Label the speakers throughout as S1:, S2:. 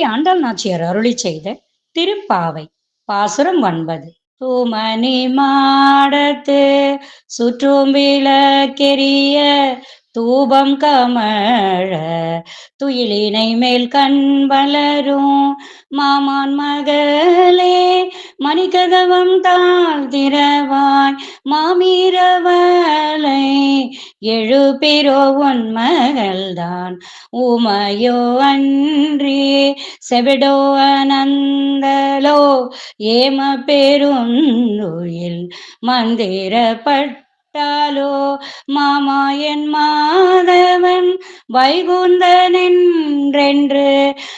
S1: பற்றி ஆண்டாள் நாச்சியார் அருளி செய்த திருப்பாவை. பாசுரம் ஒன்பது. தூமணி மாடத்து சுற்றும் விளக்கெரிய தூபம் கமழ துயிலினை மேல் கண் வளரும் மாமான் மகளே மணிக்கதவம் தாழ் திரவாய் மாமீரவளை எழுபிரோ உன் மகள்தான். உமையோ அன்றி செவிடோ அனந்தலோ ஏம பெருந்துயில் மந்திரப்பட்டாலோ மாமாயன் மாதவன் வைகுந்தனென்றென்று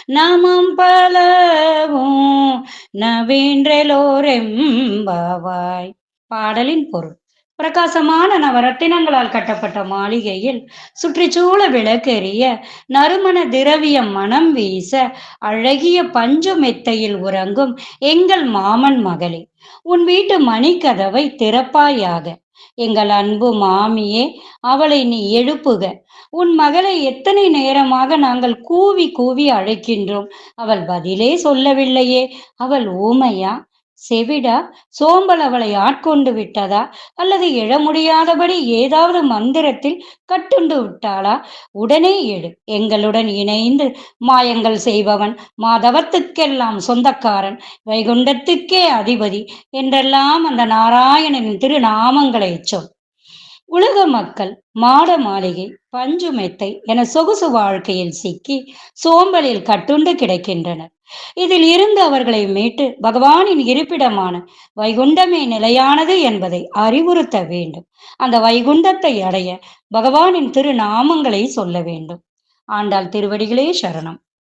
S1: நமம் பலவும் நவீன்றலோரெம்பாவாய். பாடலின் பொருள். பிரகாசமான நவரத்தினங்களால் கட்டப்பட்ட மாளிகையில் சுற்றிச்சூழ விளக்கெறிய நறுமண திரவியம் மனம் வீச அழகிய பஞ்சு மெத்தையில் உறங்கும் எங்கள் மாமன் மகளே உன் வீட்டு மணிக்கதவை திறப்பாயாக. எங்கள் அன்பு மாமியே அவளை நீ எழுப்புக. உன் மகளை எத்தனை நேரமாக நாங்கள் கூவி கூவி அழைக்கின்றோம். அவள் பதிலே சொல்லவில்லையே. அவள் ஊமையா? செவிடா சோம்பல் அவளை ஆட்கொண்டு விட்டதா? அல்லது எழ முடியாதபடி ஏதாவது மந்திரத்தில் கட்டுண்டு விட்டாளா? உடனே எழு எங்களுடன் இணைந்து மாயங்கள் செய்பவன் மாதவத்துக்கெல்லாம் சொந்தக்காரன். வைகுண்டத்துக்கே அதிபதி என்றெல்லாம் அந்த நாராயணனின் திருநாமங்களை சொல். உலக மக்கள் மாட மாளிகை பஞ்சு மெத்தை என சொகுசு வாழ்க்கையில் சிக்கி சோம்பலில் கட்டுண்டு கிடக்கின்றனர். இதில் இருந்து அவர்களை மீட்டு பகவானின் இருப்பிடமான வைகுண்டமே நிலையானது என்பதை அறிவுறுத்த வேண்டும். அந்த வைகுண்டத்தை அடைய பகவானின் திருநாமங்களை சொல்ல வேண்டும். ஆண்டாள் திருவடிகளே சரணம்.